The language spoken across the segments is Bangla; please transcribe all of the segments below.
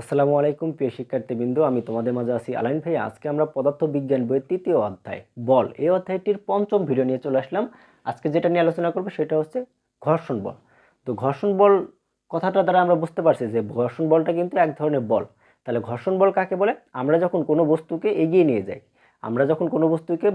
আসসালামু আলাইকুম, প্রিয় শিক্ষার্থীবৃন্দ। আমি তোমাদের মাঝে আছি আলাইন ভাই আজকে আমরা পদার্থ বিজ্ঞান বইয়ের তৃতীয় অধ্যায়, বল। এই অধ্যায়টির পঞ্চম ভিডিও নিয়ে চলে আসলাম। আজকে যেটা নিয়ে আলোচনা করব সেটা হচ্ছে ঘর্ষণ বল। তো ঘর্ষণ বল কথাটা দ্বারা আমরা বুঝতে পারছি যে ঘর্ষণ বলটা কিন্তু এক ধরনের বল। তাহলে ঘর্ষণ বল কাকে বলে? আমরা যখন কোনো বস্তুকে এগিয়ে নিয়ে যাই, আমরা যখন কোনো বস্তুকে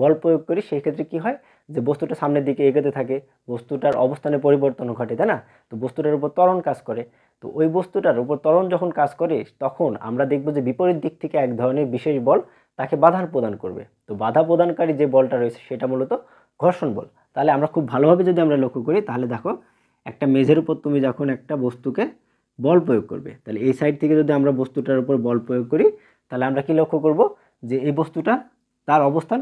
বল প্রয়োগ করি সেই ক্ষেত্রে কী হয়? যে বস্তুটা সামনের দিকে এগোতে থাকে, বস্তুটার অবস্থানে পরিবর্তন ঘটে, তাই না? তো বস্তুটার উপর ত্বরণ কাজ করে। তো ওই বস্তুটার উপর ত্বরণ যখন কাজ করে, তখন আমরা দেখব যে বিপরীত দিক থেকে এক ধরনের বিশেষ বল তাকে বাধা প্রদান করবে। তো বাধা প্রদানকারী যে বলটা রয়েছে, সেটা মূলত ঘর্ষণ বল। তাহলে আমরা খুব ভালোভাবে যদি আমরা লক্ষ্য করি, তাহলে দেখো, একটা মেঝের উপর তুমি যখন একটা বস্তুকে বল প্রয়োগ করবে, তাহলে এই সাইড থেকে যদি আমরা বস্তুটার উপর বল প্রয়োগ করি, তাহলে আমরা কি লক্ষ্য করব? যে এই বস্তুটা তার অবস্থান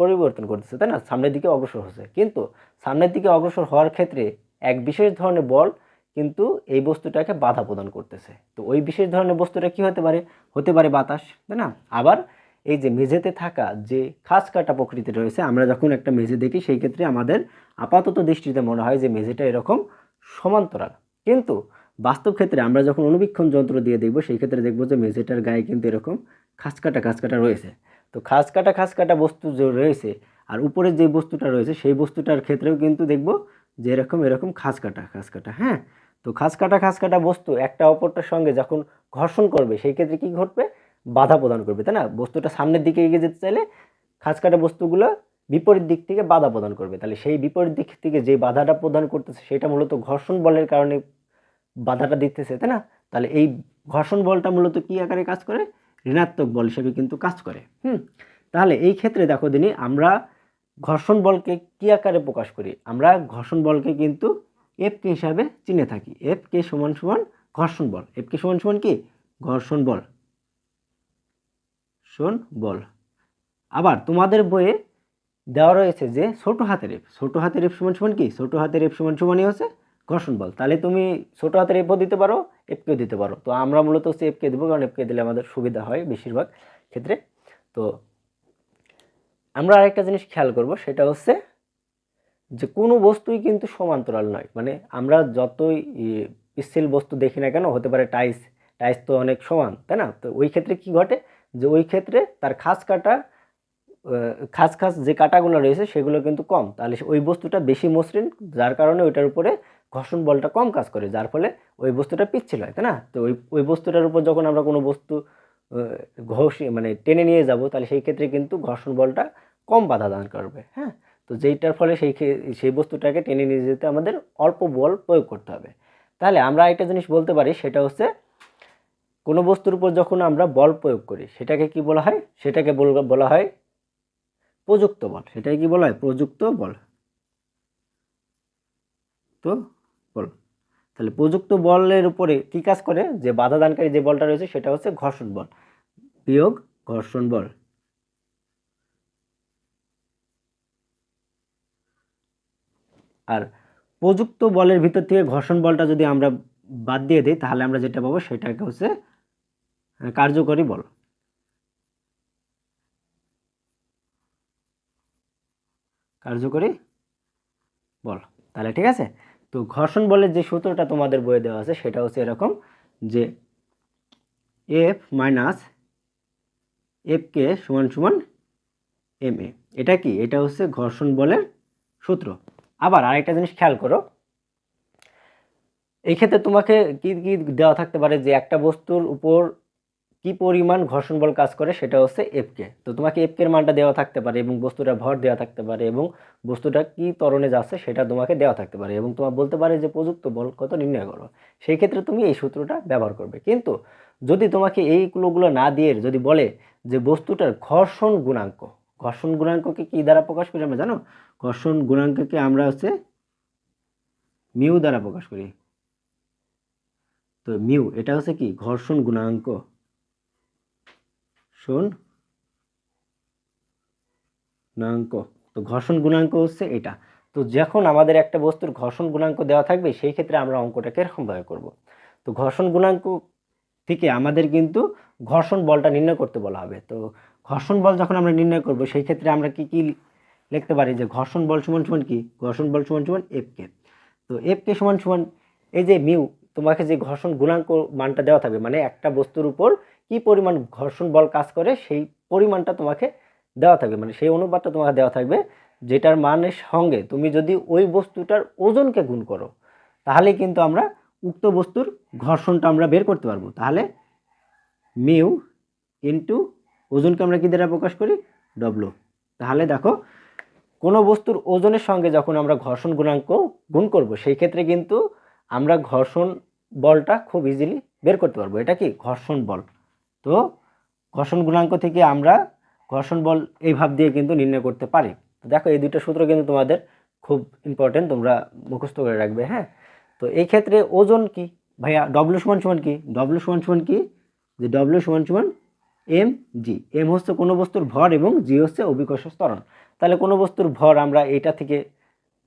পরিবর্তন করতেছে, তাই না? সামনের দিকে অগ্রসর হচ্ছে। কিন্তু সামনের দিকে অগ্রসর হওয়ার ক্ষেত্রে এক বিশেষ ধরনের বল কিন্তু এই বস্তুটাকে বাধা প্রদান করতেছে। তো ওই বিশেষ ধরনের বস্তুটা কি হতে পারে? হতে পারে বাতাস, তাই না? আবার এই যে মেঝেতে থাকা যে খাস কাটা প্রকৃতি রয়েছে, আমরা যখন একটা মেঝে দেখি, সেই ক্ষেত্রে আমাদের আপাতত দৃষ্টিতে মনে হয় যে মেঝেটা এরকম সমান্তরাল। কিন্তু বাস্তব ক্ষেত্রে আমরা যখন অনুবীক্ষণ যন্ত্র দিয়ে দেখব, সেই ক্ষেত্রে দেখব যে মেঝেটার গায়ে কিন্তু এরকম খাস কাটা খাস কাটা রয়েছে। তো খাস কাটা খাস কাটা বস্তু যে রয়েছে, আর উপরে যে বস্তুটা রয়েছে, সেই বস্তুটার ক্ষেত্রেও কিন্তু দেখব যে এরকম এরকম খাস কাটা খাস কাটা হ্যাঁ? তো খাস কাটা খাস কাটা বস্তু একটা অপরটার সঙ্গে যখন ঘর্ষণ করবে, সেই ক্ষেত্রে কি ঘটবে? বাধা প্রদান করবে, তাই না? বস্তুটা সামনের দিকে এগিয়ে যেতে চাইলে খাস কাটা বস্তুগুলো বিপরীত দিক থেকে বাধা প্রদান করবে। তাহলে সেই বিপরীত দিক থেকে যে বাধাটা প্রদান করতেছে, সেটা মূলত ঘর্ষণ বলের কারণে বাধাটা দিতেছে, তাই না? তাহলে এই ঘর্ষণ বলটা মূলত কি আকারে কাজ করে? ঋণাত্মক বল হিসেবে কিন্তু কাজ করে। হুম। তাহলে এই ক্ষেত্রে দেখো দিনি আমরা ঘর্ষণ বলকে কি আকারে প্রকাশ করি? আমরা ঘর্ষণ বলকে কিন্তু এফ কে হিসাবে চিনে থাকি। এফ কে সমান সমান ঘর্ষণ বল। এফ কে সমান সমান কি? ঘর্ষণ বল। শোন বল। আবার তোমাদের বইয়ে দেওয়া রয়েছে যে ছোট হাতের এফ ছোট হাতের এফ সমান সমান কি? ছোট হাতের এফ সমান সমানই হচ্ছে ঘর্ষণ বল। তাহলে তুমি ছোটো হাতের এফও দিতে পারো এফকেও দিতে পারো। তো আমরা মূলত হচ্ছে এফকে দেবো, কারণ এফকে দিলে আমাদের সুবিধা হয় বেশিরভাগ ক্ষেত্রে। তো আমরা আরেকটা জিনিস খেয়াল করব, সেটা হচ্ছে যে কোনো বস্তুই কিন্তু সমান্তরাল নয়। মানে আমরা যতই পিচ্ছিল বস্তু দেখি না কেন, হতে পারে টাইস টাইস তো অনেক সমান, তাই না? তো ওই ক্ষেত্রে কি ঘটে? যে ওই ক্ষেত্রে তার খাস কাটা খাস খাস যে কাটাগুলো রয়েছে সেগুলো কিন্তু কম। তাহলে ওই বস্তুটা বেশি মসৃণ, যার কারণে ওইটার উপরে ঘর্ষণ বলটা কম কাজ করে, যার ফলে ওই বস্তুটা পিচ্ছিল হয়, তাই না? তো ওই ওই বস্তুটার উপর যখন আমরা কোনো বস্তু ঘষি মানে টেনে নিয়ে যাব, তাহলে সেই ক্ষেত্রে কিন্তু ঘর্ষণ বলটা কম বাধা দান করবে হ্যাঁ? তো যেইটার ফলে সেই সেই বস্তুটাকে টেনে নিয়ে যেতে আমাদের অল্প বল প্রয়োগ করতে হবে। তাহলে আমরা একটা জিনিস বলতে পারি, সেটা হচ্ছে কোনো বস্তুর উপর যখন আমরা বল প্রয়োগ করি, সেটাকে কি বলা হয়? সেটাকে বলা হয় প্রযুক্ত বল। সেটাকে কি বলা হয়? প্রযুক্ত বল। তো বল তাহলে প্রযুক্ত বলের উপরে কি কাজ করে? যে বাধা দানকারী যে বলটা রয়েছে সেটা হচ্ছে ঘর্ষণ বল। বিয়োগ ঘর্ষণ বল। আর প্রযুক্ত বলের ভিতর থেকে ঘর্ষণ বলটা যদি আমরা বাদ দিয়ে দিই, তাহলে আমরা যেটা পাবো সেটাকে হচ্ছে কার্যকরী বল। কার্যকরী বল। তাহলে ঠিক আছে? তো ঘর্ষণ বলের যে সূত্রটা তোমাদের বইয়ে দেওয়া আছে, সেটা হচ্ছে এরকম যে এফ মাইনাস এফ কে সমান সমান এম এ এটা কি? এটা হচ্ছে ঘর্ষণ বলের সূত্র। আবার আরেকটা জিনিস খেয়াল করো। এই ক্ষেত্রে তোমাকে কি কি দেওয়া থাকতে পারে যে একটা বস্তুর উপর কি পরিমাণ ঘর্ষণ বল কাজ করে সেটা হচ্ছে এফকে তো তোমাকে এফকে এর মানটা দেওয়া থাকতে পারে এবং বস্তুটা ভর দেওয়া থাকতে পারে এবং বস্তুটা কি ত্বরণে যাচ্ছে সেটা তোমাকে দেওয়া থাকতে পারে এবং তোমার বলতে পারে যে প্রযুক্ত বল কত নির্ণয় করো। সেই ক্ষেত্রে তুমি এই সূত্রটা ব্যবহার করবে। কিন্তু যদি তোমাকে এইগুলোগুলো না দিয়ে যদি বলে যে বস্তুটার ঘর্ষণ গুণাঙ্ক, ঘর্ষণ গুণাঙ্ককে কি দ্বারা প্রকাশ করি আমরা জানো? ঘর্ষণ গুণাঙ্ককে আমরা হচ্ছে মিউ দ্বারা প্রকাশ করি। তো মিউ, এটা হচ্ছে কি? ঘর্ষণ গুণাঙ্ক। শোন। গুণাঙ্ক। তো ঘর্ষণ গুণাঙ্ক হচ্ছে এটা। তো যখন আমাদের একটা বস্তুর ঘর্ষণ গুণাঙ্ক দেওয়া থাকবে, সেই ক্ষেত্রে আমরা অঙ্কটাকে এরকমভাবে করব। তো ঘর্ষণ গুণাঙ্ক থেকে আমাদের কিন্তু ঘর্ষণ বলটা নির্ণয় করতে বলা হবে। তো ঘর্ষণ বল যখন আমরা নির্ণয় করব, সেই ক্ষেত্রে আমরা কি কি লিখতে পারি যে ঘর্ষণ বল সমান সমান কি? ঘর্ষণ বল সমান সমান এফ কে তো এফ কে সমান সমান এই যে মিউ, তোমাকে যে ঘর্ষণ গুণাঙ্ক মানটা দেওয়া থাকবে মানে একটা বস্তুর উপর কি পরিমাণ ঘর্ষণ বল কাজ করে সেই পরিমাণটা তোমাকে দেওয়া থাকবে মানে সেই অনুপাতটা তোমাকে দেওয়া থাকবে, যেটার মানের সঙ্গে তুমি যদি ওই বস্তুটার ওজনকে গুণ করো, তাহলে কিন্তু আমরা উক্ত বস্তুর ঘর্ষণটা আমরা বের করতে পারব। তাহলে মিউ ইন্টু ওজনকে আমরা কী দ্বারা প্রকাশ করি? ডব্লু। তাহলে দেখো, কোনো বস্তুর ওজনের সঙ্গে যখন আমরা ঘর্ষণ গুণাঙ্ক গুণ করব, সেই ক্ষেত্রে কিন্তু আমরা ঘর্ষণ বলটা খুব ইজিলি বের করতে পারব। এটা কি? ঘর্ষণ বল। তো ঘর্ষণ গুণাঙ্ক থেকে আমরা ঘর্ষণ বল এই ভাব দিয়ে কিন্তু নির্ণয় করতে পারি। তো দেখো এই দুটো সূত্র কিন্তু তোমাদের খুব ইম্পর্টেন্ট তোমরা মুখস্থ করে রাখবে হ্যাঁ? তো এই ক্ষেত্রে ওজন কি? ভাইয়া ডব্লু সমান সমান কি? ডব্লু সমান সমান কি? যে ডব্লু সমান সমান এম জি এম হচ্ছে কোনো বস্তুর ভর এবং জি হচ্ছে অভিকর্ষ ত্বরণ। তাহলে কোনো বস্তুর ভর আমরা এটা থেকে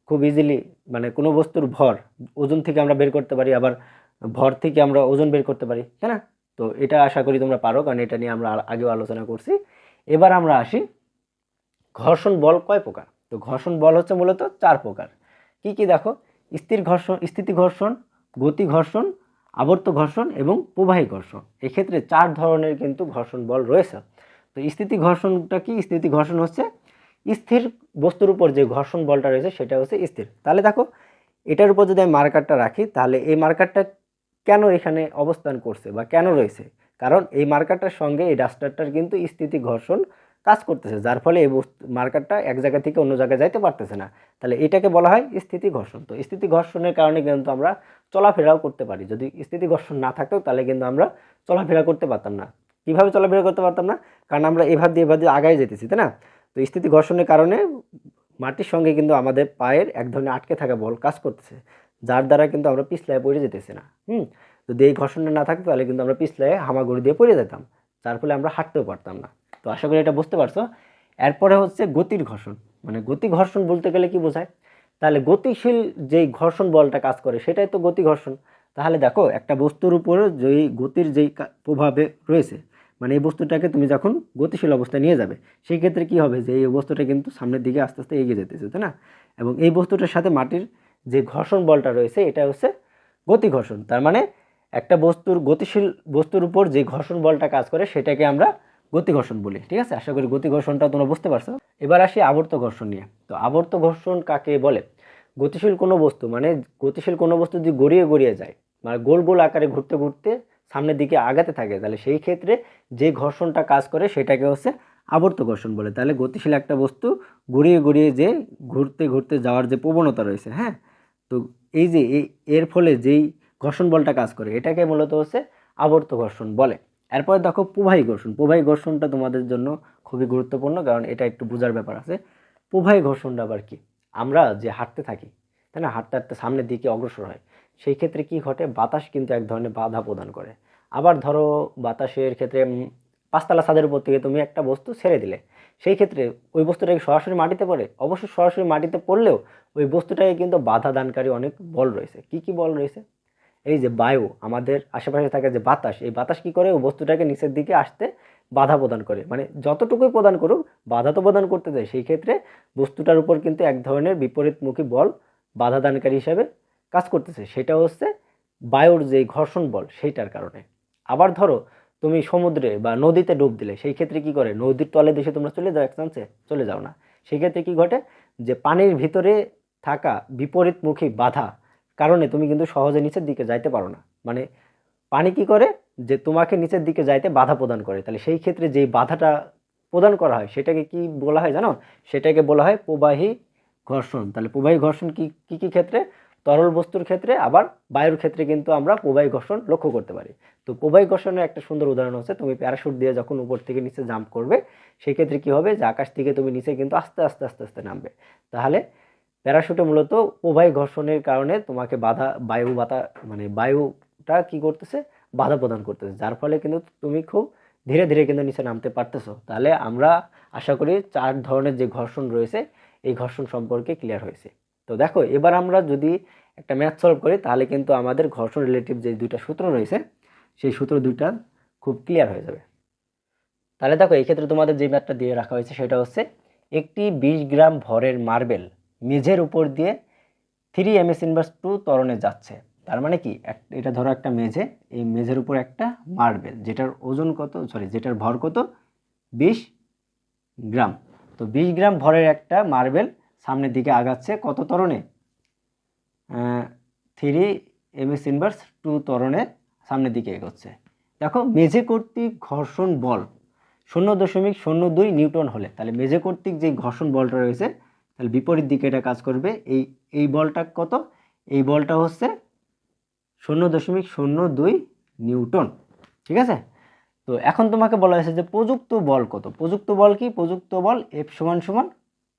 খুব ইজিলি মানে কোনো বস্তুর ভর, ওজন থেকে আমরা বের করতে পারি, আবার ভর থেকে আমরা ওজন বের করতে পারি, তাই না? তো এটা আশা করি তোমরা পারো, কারণ এটা নিয়ে আমরা আগেও আলোচনা করছি। এবার আমরা আসি ঘর্ষণ বল কয় প্রকার? তো ঘর্ষণ বল হচ্ছে মূলত চার প্রকার। কি কি দেখো? স্থির ঘর্ষণ, স্থিতি ঘর্ষণ, গতি ঘর্ষণ, আবর্ত ঘর্ষণ এবং প্রবাহী ঘর্ষণ। এক্ষেত্রে চার ধরনের কিন্তু ঘর্ষণ বল রয়েছে। তো স্থিতি ঘর্ষণটা কি? স্থিতি ঘর্ষণ হচ্ছে স্থির বস্তুর উপর যে ঘর্ষণ বলটা রয়েছে সেটা হচ্ছে স্থির। তাহলে দেখো, এটার উপর যদি আমি মার্কারটা রাখি, তাহলে এই মার্কারটা কেন এখানে অবস্থান করছে বা কেন রয়েছে? কারণ এই মার্কারটার সঙ্গে এই ডাস্টারটার কিন্তু স্থিতি ঘর্ষণ কাজ করতেছে, যার ফলে এই মার্কারটা এক জায়গা থেকে অন্য জায়গায় যাইতে পারতেছে না। তাহলে এটাকে বলা হয় স্থিতি ঘর্ষণ। তো স্থিতি ঘর্ষণের কারণে কিন্তু আমরা চলাফেরাও করতে পারি। যদি স্থিতি ঘর্ষণ না থাকতো, তাহলে কিন্তু আমরা চলাফেরা করতে পারতাম না। কীভাবে চলাফেরা করতে পারতাম না? কারণ আমরা এভাবে দিয়ে এভাবে দিয়ে আগায় যেতেছি, তাই না? তো স্থিতি ঘর্ষণের কারণে মাটির সঙ্গে কিন্তু আমাদের পায়ের এক ধরনের আটকে থাকা বল কাজ করতেছে। যার দ্বারা কিন্তু আমরা পিছলায় পড়ে যেতেছি না, হুম? যদি এই ঘর্ষণটা না থাকতো তাহলে কিন্তু আমরা পিছলায় হামাগুড়ি দিয়ে পড়ে যেতাম, যার ফলে আমরা হাঁটতেও পারতাম না। তো আশা করি এটা বুঝতে পারছ। এরপরে হচ্ছে গতির ঘর্ষণ মানে গতি ঘর্ষণ বলতে গেলে কি বোঝায়? তাহলে গতিশীল যেই ঘর্ষণ বলটা কাজ করে সেটাই তো গতি ঘর্ষণ। তাহলে দেখো, একটা বস্তুর উপরে যেই গতির যেই প্রভাবে রয়েছে মানে এই বস্তুটাকে তুমি যখন গতিশীল অবস্থায় নিয়ে যাবে, সেই ক্ষেত্রে কি হবে যে এই বস্তুটা কিন্তু সামনের দিকে আস্তে আস্তে এগিয়ে যেতেছে, তাই না? এবং এই বস্তুটার সাথে মাটির যে ঘর্ষণ বলটা রয়েছে, এটা হচ্ছে গতি ঘর্ষণ। তার মানে একটা বস্তুর গতিশীল, বস্তুর উপর যে ঘর্ষণ বলটা কাজ করে, সেটাকে আমরা গতি ঘর্ষণ বলি, ঠিক আছে? আশা করি গতি ঘর্ষণটা তোমরা বুঝতে পারছ। এবার আসি আবর্ত ঘর্ষণ নিয়ে। তো আবর্ত ঘর্ষণ কাকে বলে? গতিশীল কোনো বস্তু মানে গতিশীল কোনো বস্তু যদি গড়িয়ে গড়িয়ে যায় মানে গোল গোল আকারে ঘুরতে ঘুরতে সামনের দিকে আগাতে থাকে, তাহলে সেই ক্ষেত্রে যে ঘর্ষণটা কাজ করে, সেটাকে হচ্ছে আবর্ত ঘর্ষণ বলে। তাহলে গতিশীল একটা বস্তু গড়িয়ে গড়িয়ে যে ঘুরতে ঘুরতে যাওয়ার যে প্রবণতা রয়েছে হ্যাঁ? তো এই যে এর ফলে যেই ঘর্ষণ বলটা কাজ করে, এটাকে মূলত হচ্ছে আবর্ত ঘর্ষণ বলে। এরপরে দেখো প্রবাহী ঘর্ষণ। প্রবাহী ঘর্ষণটা তোমাদের জন্য খুবই গুরুত্বপূর্ণ, কারণ এটা একটু বোঝার ব্যাপার আছে। প্রবাহী ঘর্ষণটা আবার কি? আমরা যে হাঁটতে থাকি, তাই না? হাঁটতে হাঁটতে সামনের দিকে অগ্রসর হয়। সেই ক্ষেত্রে কি ঘটে? বাতাস কিন্তু এক ধরনের বাধা প্রদান করে। আবার ধরো বাতাসের ক্ষেত্রে পাঁচতলা ছাদের উপর থেকে তুমি একটা বস্তু ছেড়ে দিলে। সেই ক্ষেত্রে ওই বস্তুটাকে সরাসরি মাটিতে পড়ে, অবশ্যই সরাসরি মাটিতে পড়লেও ওই বস্তুটাকে কিন্তু বাধা দানকারী অনেক বল রয়েছে। কি কি বল রয়েছে? এই যে বায়ু, আমাদের আশেপাশে থাকে যে বাতাস, এই বাতাস কি করে? ওই বস্তুটাকে নিচের দিকে আসতে বাধা প্রদান করে। মানে যতটুকুই প্রদান করুক, বাধা তো প্রদান করতে দেয়। সেই ক্ষেত্রে বস্তুটার উপর কিন্তু এক ধরনের বিপরীতমুখী বল বাধা দানকারী হিসাবে কাজ করতেছে। সেটা হচ্ছে বায়ুর যে ঘর্ষণ বল, সেইটার কারণে। আবার ধরো তুমি সমুদ্রে বা নদীতে ডুব দিলে, সেই ক্ষেত্রে কি করে? নদীর তলে দেশে তোমরা চলে যাও, এক চান্সে চলে যাও না। সেই ক্ষেত্রে কি ঘটে? যে পানির ভিতরে থাকা বিপরীতমুখী বাধা কারণে তুমি কিন্তু সহজে নিচের দিকে যাইতে পারো না। মানে পানি কি করে? যে তোমাকে নিচের দিকে যাইতে বাধা প্রদান করে। তাহলে সেই ক্ষেত্রে যেই বাধাটা প্রদান করা হয়, সেটাকে কি বলা হয় জানো? সেটাকে বলা হয় প্রবাহী ঘর্ষণ। তাহলে প্রবাহী ঘর্ষণ কি কি কি ক্ষেত্রে? তরল বস্তুর ক্ষেত্রে, আবার বায়ুর ক্ষেত্রে কিন্তু আমরা প্রবাহী ঘর্ষণ লক্ষ্য করতে পারি। তো প্রবাহী ঘর্ষণের একটা সুন্দর উদাহরণ হচ্ছে, তুমি প্যারাশুট দিয়ে যখন উপর থেকে নিচে জাম্প করবে সেই ক্ষেত্রে কি হবে? যে আকাশ থেকে তুমি নিচে কিন্তু আস্তে আস্তে আস্তে আস্তে নামবে। তাহলে প্যারাশুটে মূলত প্রবাহী ঘর্ষণের কারণে তোমাকে বাধা, বায়ু বাতা মানে বায়ুটা কি করতেছে? বাধা প্রদান করতেছে। যার ফলে কিন্তু তুমি খুব ধীরে ধীরে কিন্তু নিচে নামতে পারতেছো। তাহলে আমরা আশা করি চার ধরনের যে ঘর্ষণ রয়েছে, এই ঘর্ষণ সম্পর্কে ক্লিয়ার হয়েছে। তো দেখো, এবার আমরা যদি একটা ম্যাথ সলভ করি, তাহলে কিন্তু আমাদের ঘর্ষণ রিলেটিভ যে দুইটা সূত্র রয়েছে, সেই সূত্র দুইটা খুব ক্লিয়ার হয়ে যাবে। তাহলে দেখো, এই ক্ষেত্রে তোমাদের যে ম্যাথটা দিয়ে রাখা হয়েছে, সেটা হচ্ছে একটি বিশ গ্রাম ভরের মার্বেল মেঝের উপর দিয়ে three M S inverse two ত্বরণে যাচ্ছে। তার মানে কি? এটা ধরো একটা মেঝে, এই মেঝের উপর একটা মার্বেল যেটার ওজন কত? সরি যেটার ভর কত? বিশ গ্রাম। তো বিশ গ্রাম ভরের একটা মার্বেল সামনের দিকে আগাচ্ছে। কত তরণে? Three M S inverse two ত্বরণে সামনের দিকে এগোচ্ছে। দেখো, মেঝে কর্তৃক ঘর্ষণ বল শূন্য দশমিক শূন্য দুই নিউটন হলে, তাহলে মেঝে কর্তৃক যে ঘর্ষণ বলটা রয়েছে, তাহলে বিপরীত দিকে এটা কাজ করবে। এই এই বলটা কত? এই বলটা হচ্ছে শূন্য দশমিক শূন্য দুই নিউটন। ঠিক আছে? তো এখন তোমাকে বলা হয়েছে যে প্রযুক্ত বল কত? প্রযুক্ত বল কি? প্রযুক্ত বল এফ সমান সমান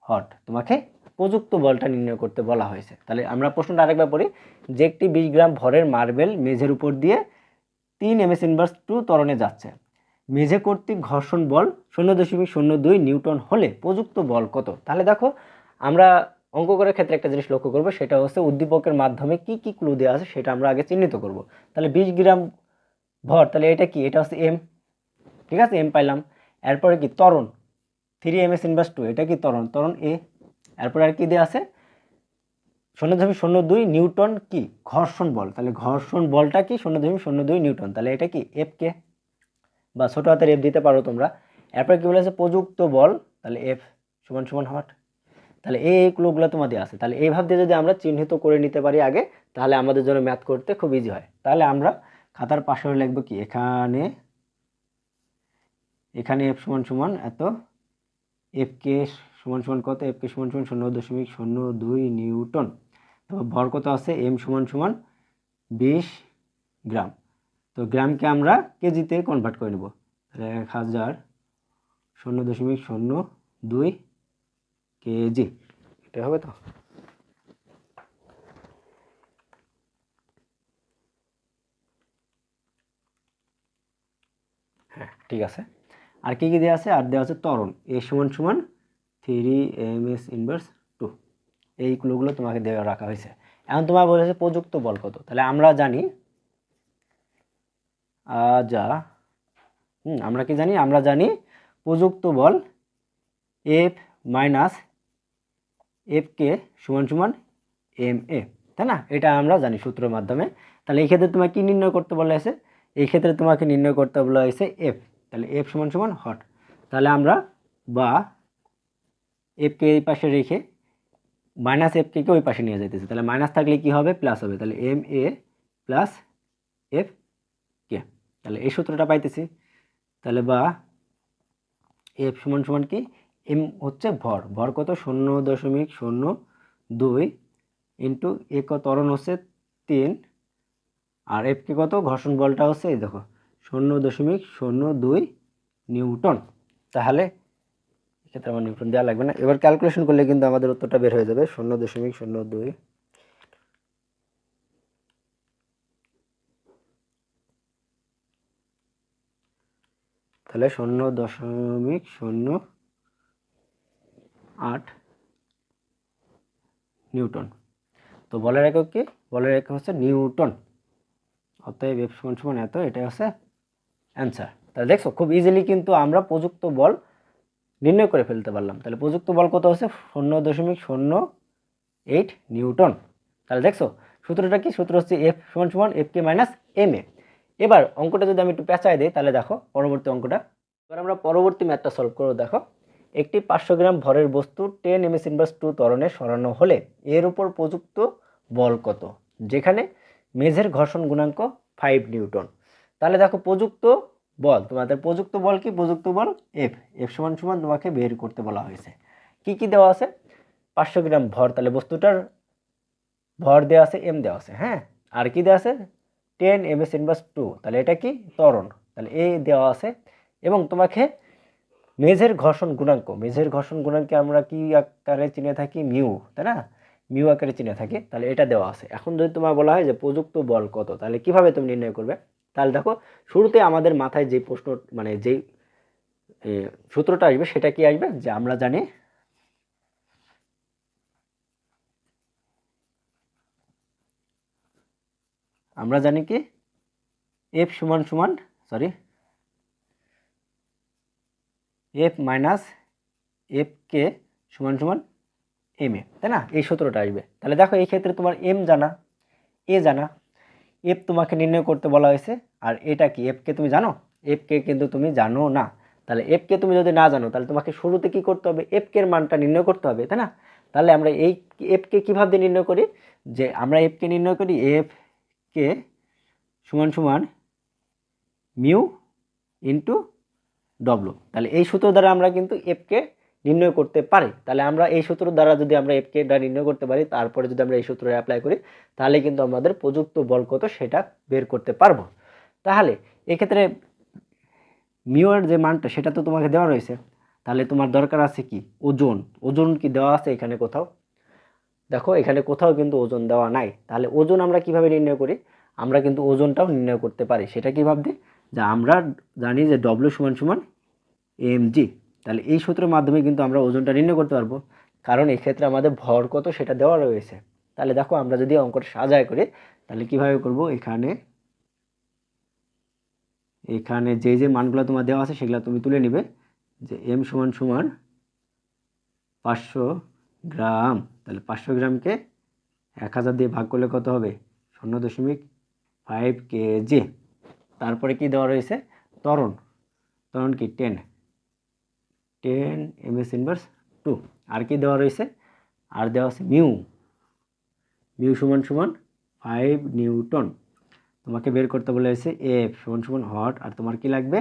হট। তোমাকে প্রযুক্ত বলটা নির্ণয় করতে বলা হয়েছে। তাহলে আমরা প্রশ্নটা আরেকবার পড়ি। যে একটি বিশ গ্রাম ভরের মার্বেল মেঝের উপর দিয়ে তিন এম ইনভার্স টু ত্বরণে যাচ্ছে। মেঝে কর্তৃক ঘর্ষণ বল শূন্য দশমিক শূন্য দুই নিউটন হলে প্রযুক্ত বল কত? তাহলে দেখো, আমরা অঙ্ক করার ক্ষেত্রে একটা জিনিস লক্ষ্য করব, সেটা হচ্ছে উদ্দীপকের মাধ্যমে কি কি ক্লু দেওয়া আছে সেটা আমরা আগে চিহ্নিত করব। তাহলে বিশ গ্রাম ভর, তাহলে এটা কি? এটা হচ্ছে এম ঠিক আছে? এম পাইলাম। এরপরে কি? ত্বরণ। Three M S inverse two এটা কি ত্বরণ? ত্বরণ এ এরপরে আর কি দেওয়া আছে? শূন্য দশমিক শূন্য দুই নিউটন কি? ঘর্ষণ বল। তাহলে ঘর্ষণ বলটা কি? শূন্য দশমিক শূন্য দুই নিউটন। তাহলে এটা কি? এফ কে? বা ছোটো হাতের এফ দিতে পারো তোমরা। এরপরে কি বলেছে? প্রযুক্ত বল। তাহলে এফ সমান সমান হট তাহলে এই এই ক্লুগুলো তোমাদের আছে। তাহলে এইভাবে দিয়ে যদি আমরা চিহ্নিত করে নিতে পারি আগে, তাহলে আমাদের জন্য ম্যাথ করতে খুব ইজি হয়। তাহলে আমরা খাতার পাশে লিখব কি? এখানে এখানে এফ সমান সমান এত। এফ কে সমান সমান কত? এফ কে সমান সমান শূন্য দশমিক শূন্য দুই নিউটন। তারপর ভর কত আছে? এম সমান সমান বিশ গ্রাম। তো গ্রামকে আমরা কেজিতে কনভার্ট করে নেব। তাহলে এক হাজার শূন্য দশমিক শূন্য দুই কেজি। এটা হবে তো? হ্যাঁ ঠিক আছে। আর কি কি দেওয়া আছে? আর দেওয়া আছে ত্বরণ। এ সমান সমান three M S inverse two এই ক্লুগুলো তোমাকে দেওয়া রাখা হয়েছে। এখন তোমার বলেছে প্রযুক্ত বল কত। তাহলে আমরা জানি যা, হুম, আমরা কি জানি? আমরা জানি প্রযুক্ত বল এফ মাইনাস এফ কে সমান সমান এম এ তাই না? এটা আমরা জানি সূত্রের মাধ্যমে। তাহলে এই ক্ষেত্রে তোমাকে কি নির্ণয় করতে বলা হয়েছে? এই ক্ষেত্রে তোমাকে নির্ণয় করতে বলা হয়েছে এফ তাহলে এফ সমান সমান হট। তাহলে আমরা বা এফকে এই পাশে রেখে মাইনাস এফ কে ওই পাশে নিয়ে যেতেছে তাহলে মাইনাস থাকলে কি হবে? প্লাস হবে। তাহলে M A plus F K তাহলে এই সূত্রটা পাইতেছি। তাহলে বা এফ সমান সমান কি? এম হচ্ছে ভর। ভর কত? শূন্য দশমিক শূন্য দুই ইন্টু এ ত্বরণ হচ্ছে তিন। আর এফ কে কত? ঘর্ষণ বলটা হচ্ছে, এই দেখো, শূন্য দশমিক শূন্য দুই নিউটন। তাহলে এক্ষেত্রে আমার নিউটন দেওয়া লাগবে না। এবার ক্যালকুলেশন করলে কিন্তু আমাদের উত্তরটা বের হয়ে যাবে শূন্য দশমিক শূন্য দুই। তাহলে শূন্য দশমিক শূন্য আট নিউটন। তো বলের একক কি? বলের একক হচ্ছে নিউটন। অতএব এফ সমান সমান এত, এটাই হচ্ছে অ্যান্সার তাহলে দেখছ, খুব ইজিলি কিন্তু আমরা প্রযুক্ত বল নির্ণয় করে ফেলতে পারলাম। তাহলে প্রযুক্ত বল কত হচ্ছে শূন্য দশমিক শূন্য এইট নিউটন। তাহলে দেখছ, সূত্রটা কি? সূত্র হচ্ছে এফ সমান সমান F K minus M A এবার অঙ্কটা যদি আমি একটু পেঁচায় দিই, তাহলে দেখো, পরবর্তী অঙ্কটা। এবার আমরা পরবর্তী ম্যাথটা সলভ করব, দেখো। একটি পাঁচশো গ্রাম ভরের বস্তু ten M S inverse two তরণে সরানো হলে এর উপর প্রযুক্ত বল কত? যেখানে মেঝের ঘর্ষণ গুণাঙ্ক ফাইভ নিউটন। তাহলে দেখো, প্রযুক্ত বল, তোমাদের প্রযুক্ত বল কি? প্রযুক্ত বল এফ এফ সমান সমান তোমাকে বের করতে বলা হয়েছে। কি কি দেওয়া আছে? পাঁচশো গ্রাম ভর, তাহলে বস্তুটার ভর দেওয়া আছে এম দেওয়া আছে হ্যাঁ? আর কি দেওয়া আছে? Ten M S inverse two তাহলে এটা কি? ত্বরণ। তাহলে এ দেওয়া আছে, এবং তোমাকে মেঝের ঘর্ষণ গুণাঙ্ক, মেঝের ঘর্ষণ গুণাঙ্কে আমরা কি আকারে চিনে থাকি? মিউ, তাই না? মিউ আকারে চিনে থাকি, তাহলে এটা দেওয়া আছে। এখন যদি তোমার বলা হয় যে প্রযুক্ত বল কত, তাহলে কীভাবে তুমি নির্ণয় করবে? তাহলে দেখো, শুরুতে আমাদের মাথায় যে প্রশ্ন মানে যেই সূত্রটা আসবে সেটা কি আসবে? যে আমরা জানি আমরা জানি কি? এফ সমান সমান sorry F minus F K সমান সমান এম এ তাই না? এই সূত্রটা আসবে। তাহলে দেখো, এই ক্ষেত্রে তোমার এম জানা এ জানা। এফ তোমাকে নির্ণয় করতে বলা হয়েছে, আর এটা কি? এফকে তুমি জানো? এফকে কিন্তু তুমি জানো না। তাহলে এফকে তুমি যদি না জানো, তাহলে তোমাকে শুরুতে কি করতে হবে? এফকে এর মানটা নির্ণয় করতে হবে, তাই না? তাহলে আমরা এই এফকে কীভাবে নির্ণয় করি? যে আমরা এফকে নির্ণয় করি এফ কে সমান সমান মিউ ইন্টু ডব্লু তাহলে এই সূত্র দ্বারা আমরা কিন্তু এফকে নির্ণয় করতে পারি। তাহলে আমরা এই সূত্র দ্বারা যদি আমরা এফকে নির্ণয় করতে পারি, তারপরে যদি আমরা এই সূত্র অ্যাপ্লাই করি, তাহলে কিন্তু আমাদের প্রযুক্ত বল কত সেটা বের করতে পারব। তাহলে এক্ষেত্রে মিউয়ের যে মানটা, সেটা তো তোমাকে দেওয়া রয়েছে। তাহলে তোমার দরকার আছে কি? ওজন। ওজন কি দেওয়া আছে এখানে কোথাও? দেখো, এখানে কোথাও কিন্তু ওজন দেওয়া নাই। তাহলে ওজন আমরা কীভাবে নির্ণয় করি? আমরা কিন্তু ওজনটাও নির্ণয় করতে পারি। সেটা কীভাবে যে আমরা জানি যে ডব্লিউ সমান সমান এম জি তাহলে এই সূত্রের মাধ্যমে কিন্তু আমরা ওজনটা নির্ণয় করতে পারব। কারণ এক্ষেত্রে আমাদের ভর কত সেটা দেওয়া রয়েছে। তাহলে দেখো, আমরা যদি অঙ্কটা সাজায় করি, তাহলে কীভাবে করব? এখানে এখানে যে যে মানগুলো তোমার দেওয়া আছে সেগুলো তুমি তুলে নিবে। যে এম সমান সমান পাঁচশো গ্রাম। তাহলে পাঁচশো গ্রামকে এক হাজার দিয়ে ভাগ করলে কত হবে? শূন্য দশমিক ফাইভ কেজি তারপরে কি দেওয়া রয়েছে? ত্বরণ। তরণ কি? Ten ten M S inverse two. আর কি দেওয়া রয়েছে? আর দেওয়া আছে মিউ। মিউ সমান সমান ফাইভ নিউটন। তোমাকে বের করতে বলে হয়েছে এফ সমান সমান হট। আর তোমার কি লাগবে?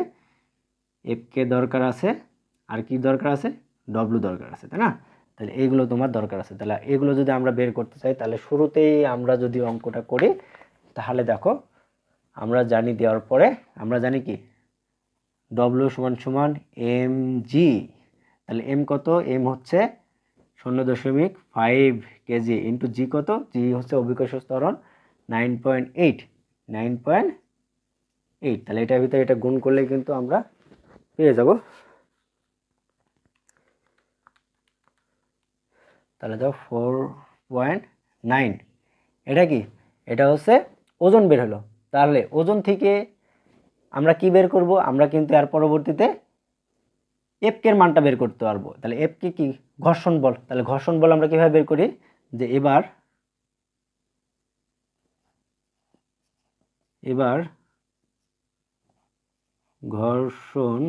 এফকে দরকার আছে। আর কি দরকার আছে? ডব্লু দরকার আছে, তাই না? তাহলে এইগুলো তোমার দরকার আছে। তাহলে এগুলো যদি আমরা বের করতে চাই, তাহলে শুরুতেই আমরা যদি অঙ্কটা করি, তাহলে দেখো, আমরা জানি দেওয়ার পরে, আমরা জানি কি? ডব্লু সমান সমান এম জি তাহলে এম কত? এম হচ্ছে শূন্য দশমিক ফাইভ কেজি ইন্টু জি কত? জি হচ্ছে অভিকর্ষ স্তরণ nine point eight nine point eight তাহলে এটার ভিতরে এটা গুণ করলে কিন্তু আমরা পেয়ে যাব। তাহলে দেখো ফোর পয়েন্ট নাইন এটা কি? এটা হচ্ছে ওজন বের হলো। তাহলে ওজন থেকে আমরা কি বের করব? আমরা কিন্তু এর পরবর্তীতে এফকের মানটা বের করতে পারব। তাহলে এফকে কি ঘর্ষণ বল। তাহলে ঘর্ষণ বল আমরা কীভাবে বের করি? যে এবার এবার ঘর্ষণ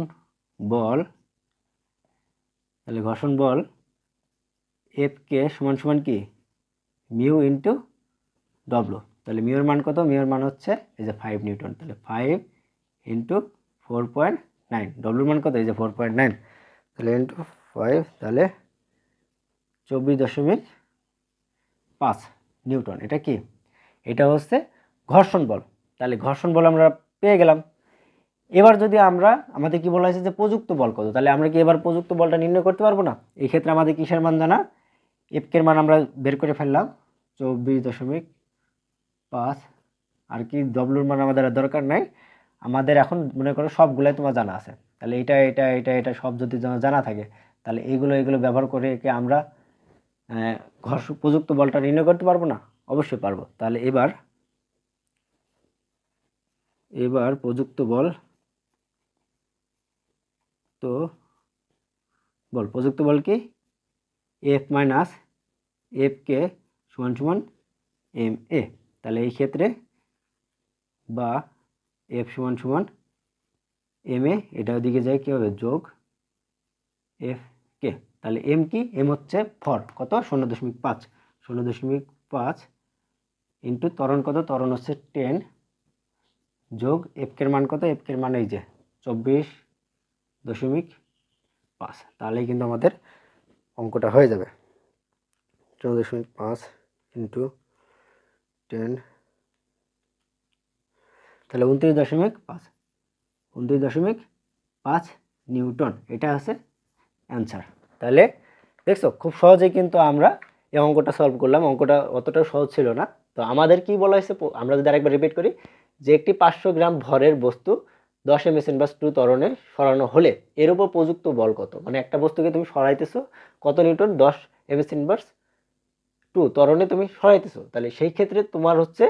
বল, তাহলে ঘর্ষণ বল এফকে সমান সমান কি? মিউ ইন্টু ডব্লু তাহলে মিউর মান কত? মিউর মান হচ্ছে এই যে ফাইভ নিউটন। তাহলে five into four point nine ডব্লুর মান কত? এই যে ফোর পয়েন্ট নাইন তাহলে ইন্টু ফাইভ তাহলে চব্বিশ দশমিক পাঁচ নিউটন। এটা কি? এটা হচ্ছে ঘর্ষণ বল। তাহলে ঘর্ষণ বল আমরা পেয়ে গেলাম। এবার যদি আমরা, আমাদের কি বলা হয়েছে যে প্রযুক্ত বল কত? তাহলে আমরা কি এবার প্রযুক্ত বলটা নির্ণয় করতে পারব না? এই ক্ষেত্রে আমাদের কিসের মান জানা? এফকের মান আমরা বের করে ফেললাম। চব্বিশ দশমিক পাঁচ। আর কি ডব্লুর মান আমাদের দরকার নাই। আমাদের এখন মনে করো সবগুলাই তোমার জানা আছে। তাহলে এটা এটা এটা এটা সব যদি জানা- থাকে, তাহলে এইগুলো এগুলো ব্যবহার করে কি আমরা ঘর্ষ প্রযুক্ত বলটা নির্ণয় করতে পারব না? অবশ্যই পারব। তাহলে এবার এবার প্রযুক্ত বল তো, বল প্রযুক্ত বল কি? এফ মাইনাস এফ কে সমান সমান এম এ তাহলে এই ক্ষেত্রে বা এফ সমান সমান এম এ এটা ওদিকে যায় কী হবে? যোগ এফ কে তাহলে এম কি? এম হচ্ছে ফর কত? শূন্য দশমিক পাঁচ। শূন্য দশমিক পাঁচ ইন্টু ত্বরণ কত? ত্বরণ হচ্ছে টেন যোগ এফকের মান কত? এফকের মান এই যে চব্বিশ দশমিক পাঁচ। তাহলেই কিন্তু আমাদের অঙ্কটা হয়ে যাবে। চৌদ্দ দশমিক পাঁচ ইন্টু টেন তাহলে উনত্রিশ দশমিক পাঁচ। উনত্রিশ দশমিক পাঁচ নিউটন, এটা আছে অ্যান্সার। তাহলে দেখছ, খুব সহজেই কিন্তু আমরা এই অঙ্কটা সলভ করলাম। অঙ্কটা অতটাও সহজ ছিল না। তো আমাদের কি বলা হয়েছে? আমরা যদি আরেকবার রিপিট করি, যে একটি পাঁচশো গ্রাম ভরের বস্তু দশ এম এস টু ত্বরণে সরানো হলে এর উপর প্রযুক্ত বল কত? মানে একটা বস্তুকে তুমি সরাইতেছো, কত নিউটন? দশ এম টু ত্বরণে তুমি সরাইতেছো। তাহলে সেই ক্ষেত্রে তোমার হচ্ছে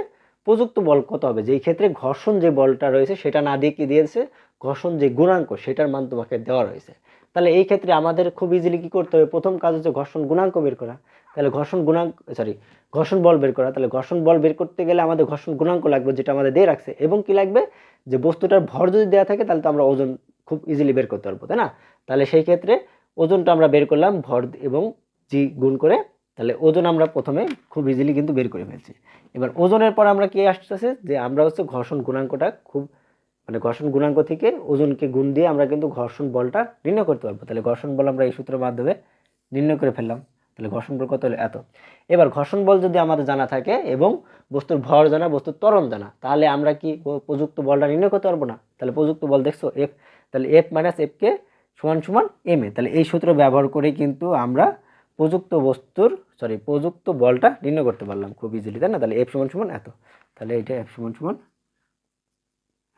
প্রযুক্ত বল কত হবে? যেই ক্ষেত্রে ঘর্ষণ যে বলটা রয়েছে, সেটা না দিয়ে কি দিয়েছে? ঘর্ষণ যে গুণাঙ্ক, সেটার মান তোমাকে দেওয়া রয়েছে। তাহলে এই ক্ষেত্রে আমাদের খুব ইজিলি কি করতে হবে? প্রথম কাজ হচ্ছে ঘর্ষণ গুণাঙ্ক বের করা। তাহলে ঘর্ষণ গুণাঙ্ক সরি ঘর্ষণ বল বের করা। তাহলে ঘর্ষণ বল বের করতে গেলে আমাদের ঘর্ষণ গুণাঙ্ক লাগবে যেটা আমাদের দিয়ে রাখছে। এবং কি লাগবে? যে বস্তুটার ভর যদি দেওয়া থাকে, তাহলে তো আমরা ওজন খুব ইজিলি বের করতে পারব, তাই না? তাহলে সেই ক্ষেত্রে ওজনটা আমরা বের করলাম, ভর এবং জি গুণ করে তাহলে ওজন আমরা প্রথমে খুব ইজিলি কিন্তু বের করে ফেলছি। এবার ওজনের পর আমরা কি আসতেছে? যে আমরা হচ্ছে ঘর্ষণ গুণাঙ্কটা খুব মানে ঘর্ষণ গুণাঙ্ক থেকে ওজনকে গুণ দিয়ে আমরা কিন্তু ঘর্ষণ বলটা নির্ণয় করতে পারব। তাহলে ঘর্ষণ বল আমরা এই সূত্রের মাধ্যমে নির্ণয় করে ফেললাম। তাহলে ঘর্ষণ বল কত হলো? এত। এবার ঘর্ষণ বল যদি আমাদের জানা থাকে এবং বস্তুর ভর জানা, বস্তুর ত্বরণ জানা, তাহলে আমরা কি প্রযুক্ত বলটা নির্ণয় করতে পারব না? তাহলে প্রযুক্ত বল দেখছ এফ তাহলে এফ মাইনাস এফকে সমান সমান এম এ তাহলে এই সূত্র ব্যবহার করে কিন্তু আমরা প্রযুক্ত বস্তুর সরি প্রযুক্ত বলটা নির্ণয় করতে পারলাম খুব ইজিলি তাই না? তাহলে এফ সমান সমান এত। তাহলে এটা এফ সমান সমান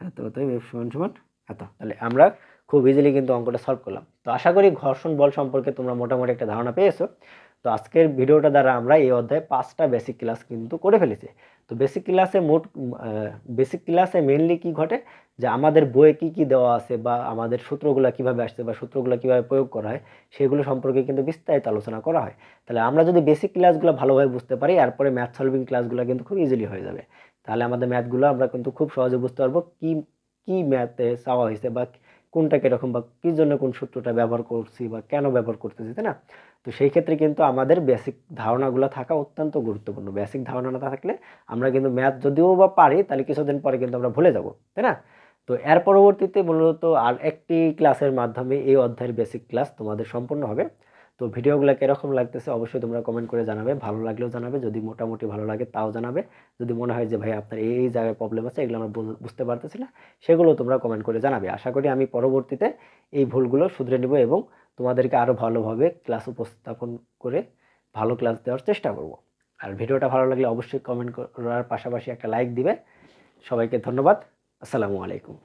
এত, অতএব এফ সমান সমান এত। তাহলে আমরা খুব ইজিলি কিন্তু অঙ্কটা সলভ করলাম। তো আশা করি ঘর্ষণ বল সম্পর্কে তোমরা মোটামুটি একটা ধারণা পেয়েছ। তো আজকের ভিডিওটা দ্বারা আমরা এই অধ্যায়ে পাঁচটা বেসিক ক্লাস কিন্তু করে ফেলেছি। তো বেসিক ক্লাসে মোট বেসিক ক্লাসে মেনলি কি ঘটে? যে আমাদের বইয়ে কি কি দেওয়া আছে বা আমাদের সূত্রগুলো কীভাবে আসছে বা সূত্রগুলো কীভাবে প্রয়োগ করা হয়, সেগুলো সম্পর্কে কিন্তু বিস্তারিত আলোচনা করা হয়। তাহলে আমরা যদি বেসিক ক্লাসগুলো ভালোভাবে বুঝতে পারি, এরপরে ম্যাথ সলভিং ক্লাসগুলো কিন্তু খুব ইজিলি হয়ে যাবে। তাহলে আমাদের ম্যাথগুলো আমরা কিন্তু খুব সহজে বুঝতে পারব কি কি ম্যাথে চাওয়া হয়েছে বা কোনটা কীরকম বা কী জন্য কোন সূত্রটা ব্যবহার করছি বা কেন ব্যবহার করতেছি, তাই না? তো সেই ক্ষেত্রে কিন্তু আমাদের বেসিক ধারণাগুলো থাকা অত্যন্ত গুরুত্বপূর্ণ। বেসিক ধারণা না থাকলে আমরা কিন্তু ম্যাথ যদিও বা পারি, তাহলে কিছুদিন পরে কিন্তু আমরা ভুলে যাব, তাই না? তো এর পরবর্তীতে মূলত আর একটি ক্লাসের মাধ্যমে এই অধ্যায়ের বেসিক ক্লাস তোমাদের সম্পূর্ণ হবে। তো ভিডিওগুলো কীরকম লাগতেছে অবশ্যই তোমরা কমেন্ট করে জানাবে, ভালো লাগলেও জানাবে, যদি মোটামুটি ভালো লাগে তাও জানাবে। যদি মনে হয় যে ভাই আপনার এই এই জায়গায় প্রবলেম আছে, এগুলো আমরা বুঝতে পারতেছি না, সেগুলো তোমরা কমেন্ট করে জানাবে। আশা করি আমি পরবর্তীতে এই ভুলগুলো শুধরে নেব এবং তোমাদেরকে আরও ভালোভাবে ক্লাস উপস্থাপন করে ভালো ক্লাস দেওয়ার চেষ্টা করব। আর ভিডিওটা ভালো লাগলে অবশ্যই কমেন্ট করার পাশাপাশি একটা লাইক দিবে। সবাইকে ধন্যবাদ। আসসালামু আলাইকুম।